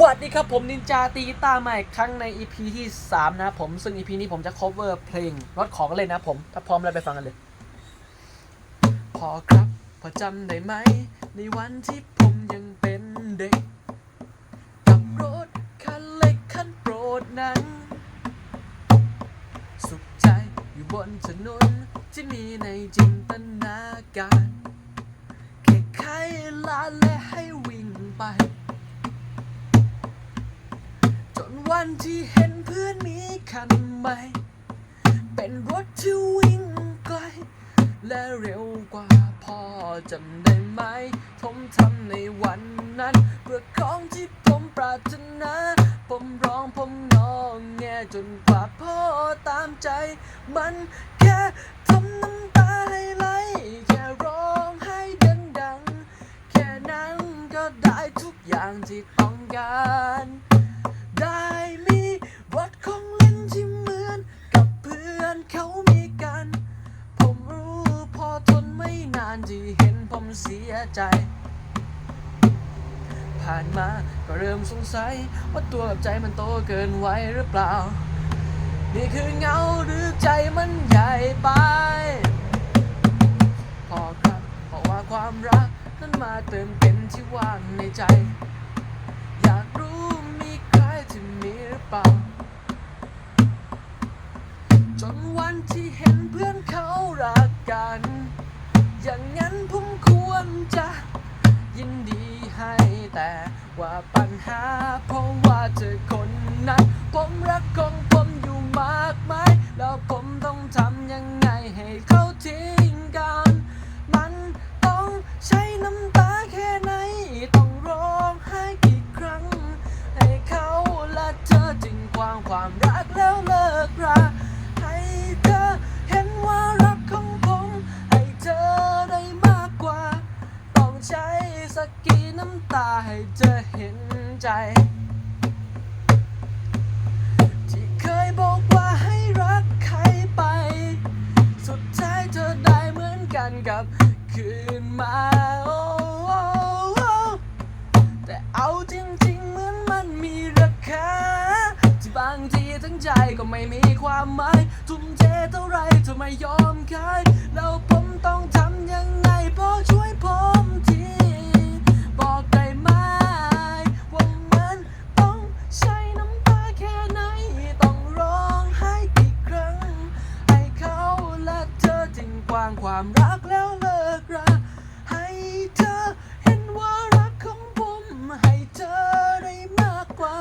สวัสดีครับผมนินจาตีกีตาร์ใหม่ครั้งใน EP ที่ 3 นะผมซึ่ง EP นี้ผมจะ cover เพลงรถของเลยนะผม ถ้าพร้อมแล้วไปฟังกันเลย พอครับพอจำได้ไหม ในวันที่ผมยังเป็นเด็ก กับรถคันเล็กคันโปรดนั้น สุขใจอยู่บนถนนที่มีในจินตนาการแค่ใครลาและให้วิ่งไป วันที่เห็นเพื่อนมีคันใหม่ เป็นรถที่วิ่งไกล และเร็วกว่าพ่อจำได้ไหม ผมทำในวันนั้น เพื่อของที่ผมปรารถนา ผมร้องผมนองแงจนกว่าพ่อตามใจ มันแค่ทำน้ำตาให้ไหล แค่ร้องให้ดังๆ แค่นั้นก็ได้ทุกอย่างที่ต้องการ ของเล่นที่เหมือนกับเพื่อนเขามีกัน ผมรู้พอทนไม่นานที่เห็นผมเสียใจ ผ่านมาก็เริ่มสงสัย ว่าตัวกับใจมันโตเกินไว้หรือเปล่า นี่คือเงาหรือใจมันใหญ่ไปพอครับเพราะว่าความรักนั้นมาเติมเต็มที่ว่างในใจ อยากรู้มีใครที่มีหรือเปล่า ที่เห็นเพื่อนเขารักกัน อย่างนั้นผมควรจะยินดีให้แต่ว่าปัญหาเพราะว่าเธอคน ให้เธอเห็นใจ ที่เคยบอกว่าให้รักใครไป สุดท้ายเธอได้เหมือนกันกับคืนมาโอ้โอโอแต่เอาจริงๆเหมือนมันมีราคา ที่บางทีทั้งใจก็ไม่มีความหมายทุ่มเทเท่าไรเธอไม่ยอมขาย แล้วผมต้องทำยังไงเพอช่ว ความรักแล้วเลิกราให้เธอเห็นว่ารักของผมให้เธอได้มากกว่า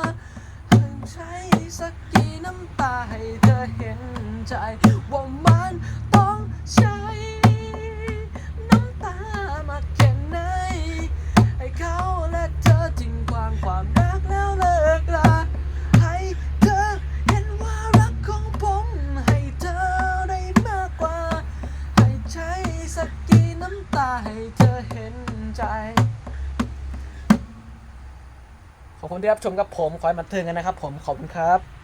ใช้สักกี่น้ำตาให้เธอเห็นใจว่า ใจ ขอบคุณที่รับชมกับผม ขอให้มาเทิงกันนะครับผม ขอบคุณครับ